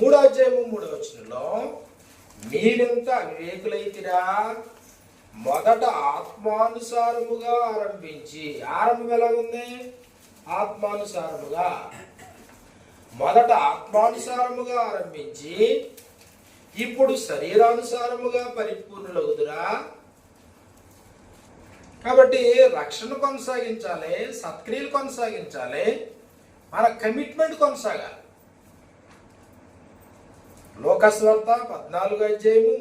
మూడో అధ్యాయము మూడో వచనంలో మీరింత అవివేకులైతిరా మొదట ఆత్మానుసారముగా ఆరంభించి ఆరంభం ఎలా ఉంది? ఆత్మానుసారముగా. మొదట ఆత్మానుసారముగా ఆరంభించి ఇప్పుడు శరీరానుసారముగా పరిపూర్ణులగుదురా. కాబట్టి రక్షణ కొనసాగించాలి సత్క్రియలు కొనసాగించాలి మన కమిట్మెంట్ కొనసాగాలి. లోకస్వార్త పద్నాలుగు అధ్యాయము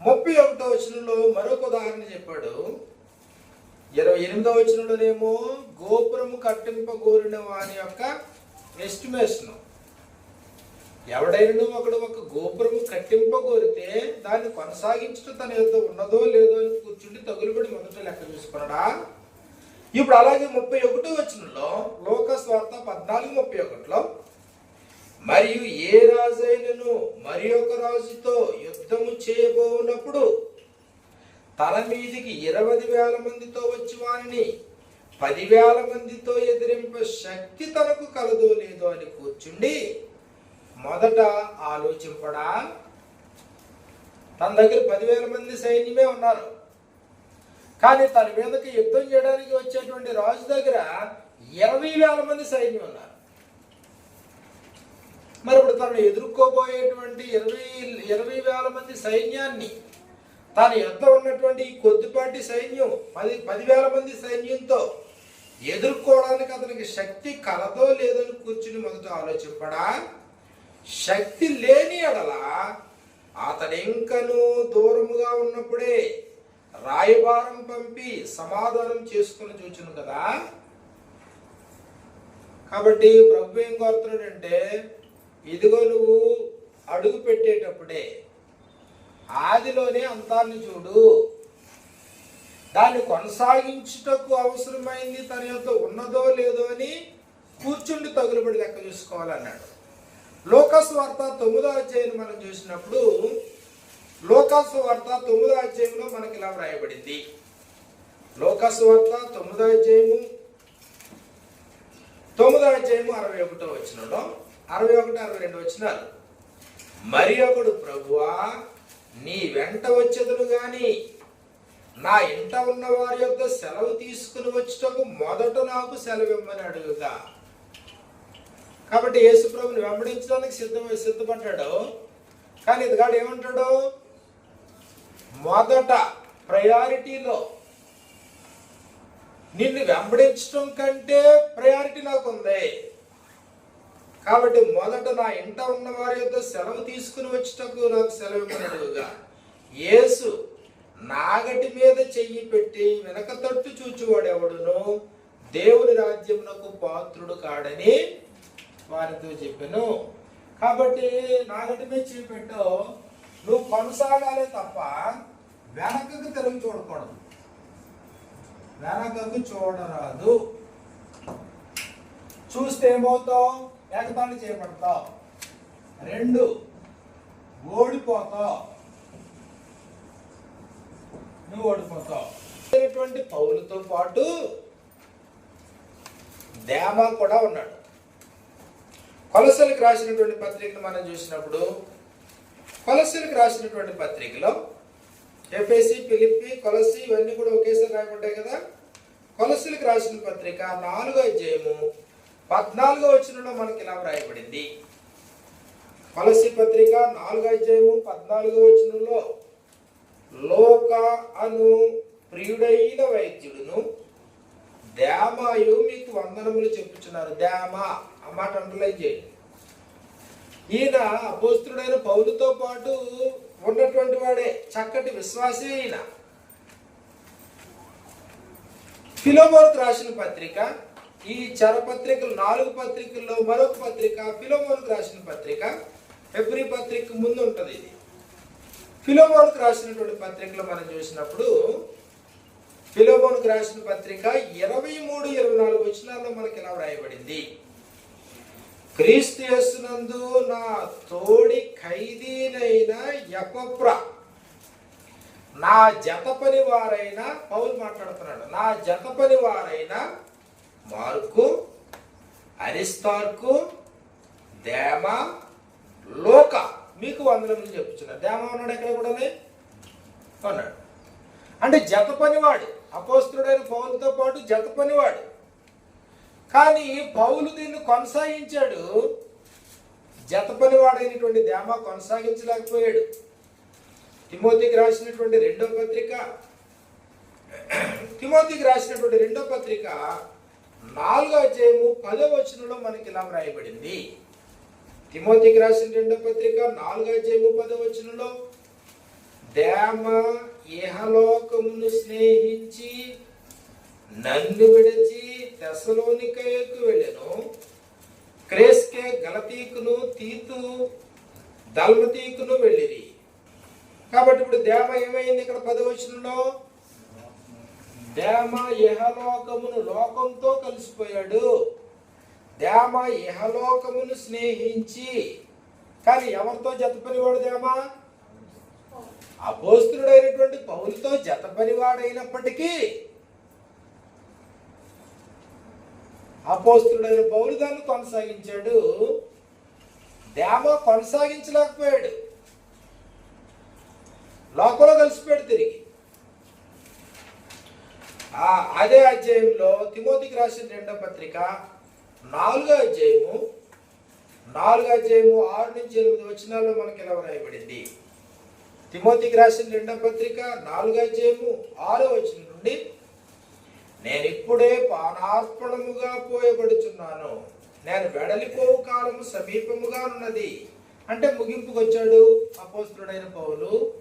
ముప్పై ఒకటో వచనంలో మరొక ఉదాహరణ చెప్పాడు. ఇరవై ఎనిమిదో వచనంలోనేమో గోపురము కట్టింపగోరిన వాని యొక్క ఎస్టిమేషన్ ఎవడైనా ఒకడు ఒక గోపురము కట్టింపగోరితే దాన్ని కొనసాగించడం తన యొక్క ఉన్నదో లేదో అని కూర్చుండి తగులుబడి మొదట లెక్క చూసుకున్నాడా? ఇప్పుడు అలాగే ముప్పై ఒకటో వచనంలో లోక స్వార్థ పద్నాలుగు ముప్పై ఒకటిలో మరియు ఏ రాజైనను మరి ఒక రాజుతో యుద్ధము చేయబోనప్పుడు తన మీదికి ఇరవై వేల మందితో వచ్చి వారిని పదివేల మందితో ఎదిరింప శక్తి తనకు కలదో లేదో అని కూర్చుండి మొదట ఆలోచింపడా. తన దగ్గర పదివేల మంది సైన్యమే ఉన్నారు. కానీ తన మీదకి యుద్ధం చేయడానికి వచ్చేటువంటి రాజు దగ్గర ఇరవై వేల మంది సైన్యం ఉన్నారు. మరి ఇప్పుడు తను ఎదుర్కోబోయేటువంటి ఇరవై ఇరవై వేల మంది సైన్యాన్ని తన ఎంత ఉన్నటువంటి కొద్దిపాటి సైన్యం పది పదివేల మంది సైన్యంతో ఎదుర్కోవడానికి అతనికి శక్తి కలదో లేదని కూర్చుని మొదట ఆలోచింపడా. శక్తి లేని ఎడల అతడు ఇంకను దూరముగా ఉన్నప్పుడే రాయబారం పంపి సమాధానం చేసుకుని చూచును కదా. కాబట్టి ప్రభు ఏం కోరుతున్నాడంటే ఇదిగో నువ్వు అడుగు పెట్టేటప్పుడే ఆదిలోనే అంతాన్ని చూడు. దాన్ని కొనసాగించుటకు అవసరమైంది తన యొక్క ఉన్నదో లేదో అని కూర్చుండి తగులుబడి లెక్క చూసుకోవాలన్నాడు. లోకస్ వార్త తొమ్మిదో అధ్యాయం మనం చూసినప్పుడు లోకస్ వార్త తొమ్మిదో అధ్యాయంలో మనకి ఇలా వ్రాయబడింది. లోకస్ వార్త తొమ్మిదో అధ్యాయము తొమ్మిదో అధ్యాయము అరవై ఒకటో వచ్చినలో అరవై ఒకటి అరవై రెండు వచ్చినారు మరి ఒకడు ప్రభువా నీ వెంట వచ్చేదను గాని నా ఇంట ఉన్న వారి యొక్క సెలవు తీసుకుని వచ్చటకు మొదట నాకు సెలవు ఇమ్మని అడుగుగా కాబట్టి యేసు ప్రభుని వెంబడించడానికి సిద్ధం సిద్ధపడ్డాడు. కానీ ఇదిగాడు ఏమంటాడు? మొదట ప్రయారిటీలో. నిన్ను వెంబడించడం కంటే ప్రయారిటీ నాకు ఉంది కాబట్టి మొదట నా ఇంట ఉన్న వారి యొక్క సెలవు తీసుకుని వచ్చటకు నాకు సెలవు ఇవ్వనడుగా యేసు నాగటి మీద చెయ్యి పెట్టి వెనక తట్టు చూచువాడెవడును దేవుని రాజ్యమునకు పాత్రుడు కాడని వారితో చెప్పాను. కాబట్టి నాగటి మీద చెయ్యి పెట్టు. నువ్వు కొనసాగాలే తప్ప వెనకకు తిరిగి చూడకూడదు. వెనకకు చూడరాదు. చూస్తే ఏమవుతావు? ఏకతాళి చేపడతావు రెండు ఓడిపోతావు. నువ్వు ఓడిపోతావు. పౌలతో పాటు దేమ కూడా ఉన్నాడు. కొలసలకు రాసినటువంటి పత్రికను మనం చూసినప్పుడు కొలసలకు రాసినటువంటి పత్రికలో ఎఫ్ఎసి పిలిపి కొలసి ఇవన్నీ కూడా ఒకేసారి రాయబడ్డాయి కదా. కొలసలకు రాసిన పత్రిక నాలుగో అధ్యాయము పద్నాలుగో వచనంలో మనకి ఇలా వ్రాయబడింది. కొలసి పత్రిక నాలుగో అధ్యాయము పద్నాలుగో వచనంలో లోక అను ప్రియుడైన వైద్యుడును దేమాయు మీకు వందనములు చెప్పుచున్నారు దేమ ఆ మాట అండర్లైన్ చేయండి. ఈయన అపోస్తుడైన పౌరుతో పాటు ఉన్నటువంటి వాడే చక్కటి విశ్వాసే ఈయన. ఫిలోమోన్కు రాసిన పత్రిక ఈ చరపత్రికలు నాలుగు పత్రికల్లో మరొక పత్రిక ఫిలోమోన్కు రాసిన పత్రిక. ఫిబ్రి పత్రిక ముందు ఉంటుంది ఇది. ఫిలోమోన్కు రాసినటువంటి పత్రికలు మనం చూసినప్పుడు ఫిలోమోన్కు రాసిన పత్రిక ఇరవై మూడు ఇరవై నాలుగు వచనాల్లో మనకి ఇలా వ్రాయబడింది? క్రీస్తు యేసునందు నా తోడి ఖైదీనైన యపప్ర నా జత పని వారైన పౌలు మాట్లాడుతున్నాడు. నా జత పని వారైన మార్కు అరిస్తార్కు దేమ లోక. మీకు వందనములు చెప్పుచున్నారు దేమ ఉన్నాడు ఎక్కడ కూడా ఉన్నాడు. అంటే జత పనివాడు. అపోస్తుడైన పౌలతో పాటు జత పనివాడు. కానీ పౌలు దీన్ని కొనసాగించాడు. జత పనివాడైనటువంటి దేమ కొనసాగించలేకపోయాడు. తిమోతికి రాసినటువంటి రెండో పత్రిక తిమోతికి రాసినటువంటి రెండో పత్రిక నాలుగో అధ్యాయము పదో వచనంలో మనకి ఇలా వ్రాయబడింది. తిమోతికి రాసిన రెండో పత్రిక నాలుగో అధ్యాయము పదో వచనంలో దేమ ఇహలోకమును స్నేహించి నన్ను విడిచి దశలోనికయకు వెళ్ళను. క్రేస్కే గలతీకును తీతు దల్మతీకును వెళ్ళిరి. కాబట్టి ఇప్పుడు దేమ ఏమైంది ఇక్కడ పదవచనంలో? దేమ ఇహలోకమును లోకంతో కలిసిపోయాడు. దేమ ఇహలోకమును స్నేహించి. కానీ ఎవరితో జత పనివాడు దేమ అపోస్తుడైనటువంటి పౌరులతో జత పనివాడైనప్పటికీ అపోస్తుడైన పౌరు దాన్ని కొనసాగించాడు. దేమ కొనసాగించలేకపోయాడు. లోకంలో కలిసిపోయాడు తిరిగి. అదే అధ్యాయంలో తిమోతికి రాసిన రెండో పత్రిక నాలుగో అధ్యాయము నాలుగో అధ్యాయము ఆరు నుంచి ఎనిమిది వచనాల్లో మనకి ఇలా రాయబడింది తిమోతికి రాసిన రెండో పత్రిక నాలుగో అధ్యాయము ఆరో వచనం నుండి నేను ఇప్పుడే పానార్పణముగా పోయబడుచున్నాను. నేను వెడలిపోవు కాలము సమీపముగా ఉన్నది. అంటే ముగింపుకు వచ్చాడు అపోస్తుడైన పౌలు.